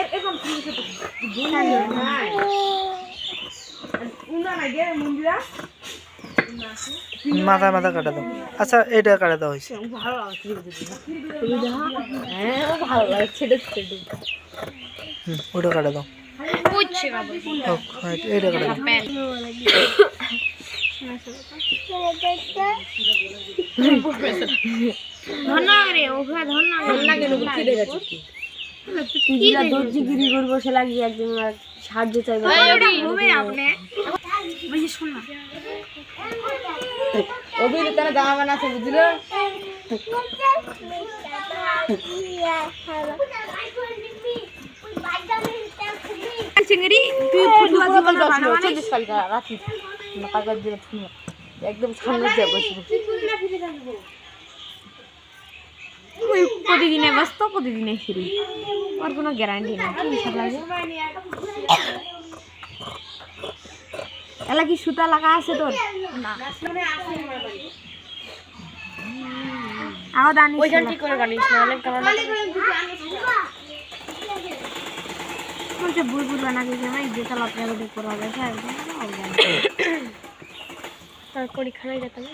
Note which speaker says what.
Speaker 1: এরকম গে মন্দিরা।
Speaker 2: মাথা মাথা কাটা দাও। আচ্ছা এটা কাটা দাও হয়েছে।
Speaker 1: হ্যাঁ
Speaker 2: ওটা কাটা দাও। এটা- কাটা
Speaker 3: ধন্যবাদ রে ওকে ধন্যবাদ।
Speaker 1: কি? করব সে লাগিয়ে একজন সাহায্য চাইবে।
Speaker 3: হবে আপনি। বুঝি শোন না।
Speaker 1: অভিনেতা তারা জামা বানাচ্ছে বুঝলো?
Speaker 3: চিংড়ি তুই ফুটবল
Speaker 1: চল্লিশ কালকা রাখি। কালকার দিনে একদম সামনে
Speaker 3: ওই প্রতিদিনে ব্যস্ত প্রতিদিনে ফিরি। ওর কোনো গ্যারান্টি নেই। কি এলা কি সুতা লাগা আছে তোর? না। আও দানি
Speaker 1: ওইখান ঠিক করে বানিস নাহলে কারণ
Speaker 3: বলছে বুই বুই বানা দিয়েছে ভাই যেটা লাপড়া করে করা হবে
Speaker 1: তারপরে খানায় যেতাম